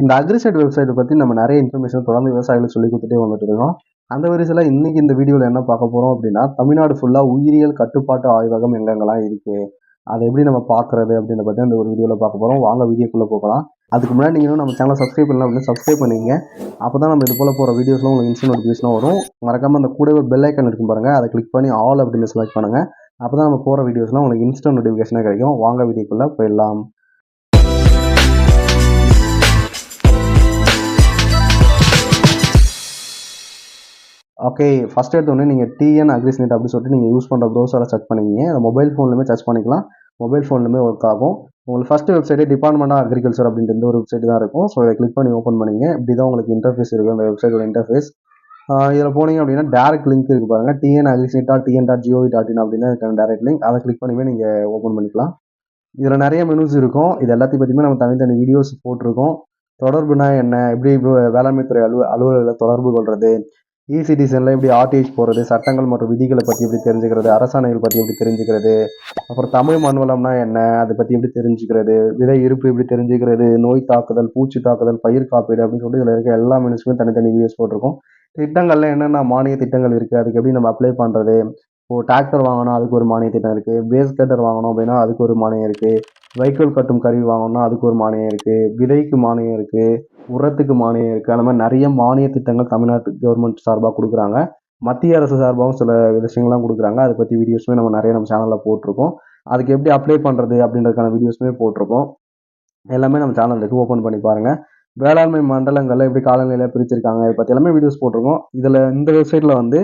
இந்த அக்ரிசைட் வெப்சைட்டை பற்றி நம்ம நிறைய இன்ஃபர்மேஷன் தொடர்ந்து விவசாயிகள் சொல்லி கொடுத்துட்டே வந்துட்டு இருக்கோம். அந்த வரிசையில் இன்னைக்கு இந்த வீடியோவில் என்ன பார்க்க போகிறோம் அப்படின்னா தமிழ்நாடு ஃபுல்லாக உயிரியல் கட்டுப்பாட்டு ஆய்வகம் எங்கெங்கெல்லாம் இருக்குது அதை எப்படி நம்ம பார்க்குறது அப்படின்னு பற்றி அந்த ஒரு வீடியோவில் பார்க்க போகிறோம் வாங்க வீடியோக்குள்ளே போகலாம். அதுக்கு முன்னாடி நீங்கள் நம்ம சேனலை சப்ஸ்கிரைப் பண்ணலாம் அப்படின்னு சப்ஸ்கிரைப் பண்ணிங்க அப்போ தான் நம்ம இது போல் போகிற வீடியோஸ்லாம் உங்களுக்கு இன்ஸ்டன்ட் நோட்டிஃபிகேஷன் வரும். மறக்காமல் அந்த கூட ஒரு பெல் ஐக்கன் இருக்கும் பாருங்கள் அதை கிளிக் பண்ணி ஆல் அப்படின்னு செலக்ட் பண்ணுங்கள் அப்போ தான் நம்ம போகிற வீடியோஸ்லாம் உங்களுக்கு இன்ஸ்டன்ட் நோட்டிஃபிகேஷனே கிடைக்கும். வாங்க வீடியோக்குள்ளே போயிடலாம். ஓகே ஃபஸ்ட் எடுத்தோடனே நீங்கள் டிஎன் அக்ரிஸ்நெட் அப்படின்னு சொல்லிட்டு நீங்கள் யூஸ் பண்ணுற ப்ரௌசரை சர்ச் பண்ணிக்கிங்க. அந்த மொபைல் ஃபோன்லுமே சர்ச் பண்ணிக்கலாம். மொபைல் ஃபோன்லுமே ஒர்க் ஆகும். உங்களுக்கு ஃபஸ்ட்டு வெப்சைட்டே டிபார்ட்மெண்ட் ஆஃப் அக்ரிகல்ச்சர் அப்படின்ற இந்த ஒரு வெப்சைட் தான் இருக்கும். ஸோ இதை கிளிக் பண்ணி ஓப்பன் பண்ணிங்க. இப்படி தான் உங்களுக்கு இன்டர்ஃபேஸ் இருக்கும் அந்த வெப்சைட்டோட இன்டர்ஃபேஸ் இதில் போனீங்க அப்படின்னா டேரக்ட் லிங்க் இருக்குது பாருங்கள் TN Agrisnet dot TN dot GOV dot in அப்படின்னு டேரக்ட் லிங்க் அதை கிளிக் பண்ணிவே நீங்கள் ஓப்பன் பண்ணிக்கலாம். இதில் நிறைய மெனுஸ் இருக்கும். இது எல்லாத்தையும் பற்றியுமே நம்ம தனித்தனி வீடியோஸ் போட்டிருக்கோம். தொடர்புனா என்ன? எப்படி வேளாண்மைத்துறை அலுவ அலுவலர்களை தொடர்பு கொள்வது இ சிட்டிசனில் எப்படி ஆர்டிஹெச் போகிறது சட்டங்கள் மற்றும் விதிகளை பற்றி எப்படி தெரிஞ்சுக்கிறது அரசாணைகள் பற்றி எப்படி தெரிஞ்சுக்கிறது அப்புறம் தமிழ் மண்வளம்னா என்ன அதை பற்றி எப்படி தெரிஞ்சுக்கிறது விதை இருப்பு எப்படி தெரிஞ்சுக்கிறது நோய் தாக்குதல் பூச்சி தாக்குதல் பயிர் காப்பீடு அப்படின்னு சொல்லிட்டு இதில் இருக்க எல்லா மினிஸ்க்குமே தனித்தனி வீடியோஸ் போட்டிருக்கோம். திட்டங்களில் என்னென்ன மானிய திட்டங்கள் இருக்குது அதுக்கு எப்படி நம்ம அப்ளை பண்ணுறது இப்போ டிராக்டர் வாங்கினா அதுக்கு ஒரு மானிய திட்டம் இருக்குது பேஸ் கட்டர் வாங்கணும் அப்படின்னா அதுக்கு ஒரு மானியம் இருக்குது வைக்கோல் கட்டும் கருவி வாங்கணும்னா அதுக்கு ஒரு மானியம் இருக்குது விதைக்கு மானியம் இருக்குது உரத்துக்கு மானியம் இருக்குது அந்த மாதிரி நிறைய மானிய திட்டங்கள் தமிழ்நாட்டு கவர்மெண்ட் சார்பாக கொடுக்குறாங்க. மத்திய அரசு சார்பாகவும் சில விஷயங்கள்லாம் கொடுக்குறாங்க. அதை பற்றி வீடியோஸுமே நம்ம நிறைய நம்ம சேனலில் போட்டிருக்கோம். அதுக்கு எப்படி அப்ளை பண்ணுறது அப்படின்றதுக்கான வீடியோஸுமே போட்டிருக்கோம். எல்லாமே நம்ம சேனல் இருக்குது ஓப்பன் பண்ணி பாருங்கள் வேளாண்மை மண்டலங்களில் எப்படி காலநிலையில் பிரிச்சிருக்காங்க இதை பற்றி எல்லாமே வீடியோஸ் போட்டிருக்கோம். இதில் இந்த வெப்சைட்டில் வந்து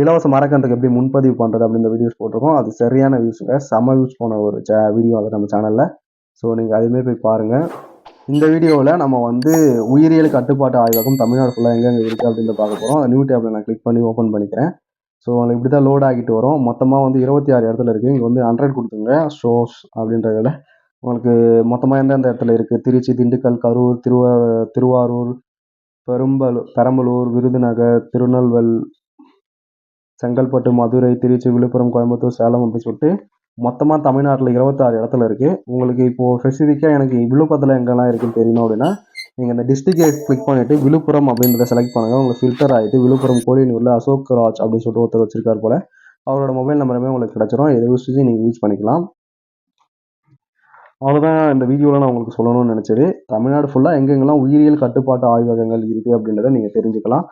இலவச மரக்கன்றுக்கு எப்படி முன்பதிவு பண்ணுறது அப்படின்னு வீடியோஸ் போட்டிருக்கோம். அது சரியான வியூஸுங்க செம யூஸ் போன ஒரு சே வீடியோ அது நம்ம சேனலில் ஸோ நீங்கள் அதுமாரி போய் பாருங்கள் இந்த வீடியோவில் நம்ம வந்து உயிரியல் கட்டுப்பாட்டு ஆய்வகம் தமிழ்நாடு ஃபுல்லாக எங்கெங்கே இருக்குது அப்படின்னு பார்க்க போகிறோம் நியூ டேப்பில் நான் கிளிக் பண்ணி ஓப்பன் பண்ணிக்கிறேன். ஸோ உங்களுக்கு இப்படி தான் லோட் ஆகிட்டு வரும். மொத்தமாக வந்து இருபத்தி ஆறு இடத்துல இருக்குது இங்கே வந்து ஹண்ட்ரட் கொடுத்துங்க ஷோஸ் அப்படின்றதில் உங்களுக்கு மொத்தமாக எந்தெந்த இடத்துல இருக்குது திருச்சி திண்டுக்கல் கரூர் திருவா திருவாரூர் பெரும்பலூர் பெரம்பலூர் விருதுநகர் திருநெல்வேல் செங்கல்பட்டு மதுரை திருச்சி விழுப்புரம் கோயம்புத்தூர் சேலம் அப்படின்னு சொல்லிட்டு மொத்தமாக தமிழ்நாட்டில் இருபத்தாறு இடத்துல இருக்குது உங்களுக்கு இப்போது ஸ்பெசிஃபிக்காக எனக்கு விழுப்புரத்தில் எங்கெல்லாம் இருக்குன்னு தெரியணும் அப்படின்னா நீங்கள் இந்த டிஸ்ட்ரிக்டை கிளிக் பண்ணிவிட்டு விழுப்புரம் அப்படின்றத செலக்ட் பண்ணுங்கள் உங்களுக்கு ஃபில்டர் ஆகிட்டு விழுப்புரம் கோழினூரில் அசோக் ராஜ் அப்படின்னு சொல்லிட்டு ஒருத்தர் வச்சிருக்கார் போல் அவரோட மொபைல் நம்பருமே உங்களுக்கு கிடச்சிரும். எதை யூஸ் நீங்கள் யூஸ் பண்ணிக்கலாம். அவ்வளோதான் இந்த வீடியோவில் நான் உங்களுக்கு சொல்லணும்னு நினச்சது. தமிழ்நாடு ஃபுல்லாக எங்கெங்கெல்லாம் உயிரியல் கட்டுப்பாட்டு ஆய்வகங்கள் இருக்குது அப்படின்றத நீங்கள் தெரிஞ்சுக்கலாம்.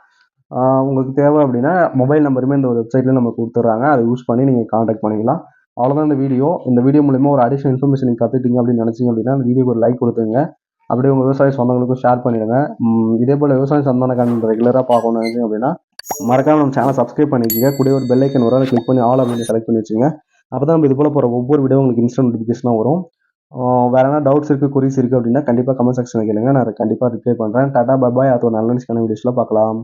உங்களுக்கு தேவை அப்படின்னா மொபைல் நம்பருமே இந்த ஒரு வெப்சைட்டில் நம்ம கொடுத்துட்றாங்க. அதை யூஸ் பண்ணி நீங்கள் காண்டாக்ட் பண்ணிக்கலாம். அவ்வளோதான் இந்த வீடியோ இந்த வீடியோ மூலிமா ஒரு அடிஷனல் இன்ஃபர்மேஷன் நீங்கள் கற்றுட்டீங்க அப்படின்னு நினச்சிங்க அப்படின்னா அந்த வீடியோக்கு ஒரு லைக் கொடுத்துங்க அப்படியே உங்கள் விவசாய சொந்தங்களுக்கும் ஷேர் பண்ணிடுங்க. இதே போல் விவசாய சொந்தமான கண்டு ரெகுலராக பார்க்கணும் அப்படின்னா மறக்காமல் நம்ம சேனல் சப்ஸ்கிரைப் பண்ணிக்கோங்க. கூட ஒரு பெல் ஐக்கன் வரும். அதை கிளிக் பண்ணி ஆல் அப்படின்னு செலக்ட் பண்ணி வச்சுங்க அப்போ தான் நம்ம இது போல் போகிற ஒவ்வொரு வீடியோ உங்களுக்கு இன்ஸ்டன்ட் நோட்டிஃபிகேஷனாக வரும். வேறு என்ன டவுட்ஸ் இருக்குது குறிஸ் இருக்குது அப்படின்னா கண்டிப்பாக கமெண்ட் செக்ஷனில் கேளுங்க. நான் கண்டிப்பாக ரிப்ளை பண்ணுறேன் டாடா பாய் அது ஒரு நல்ல வீடியோஸில் பார்க்கலாம்.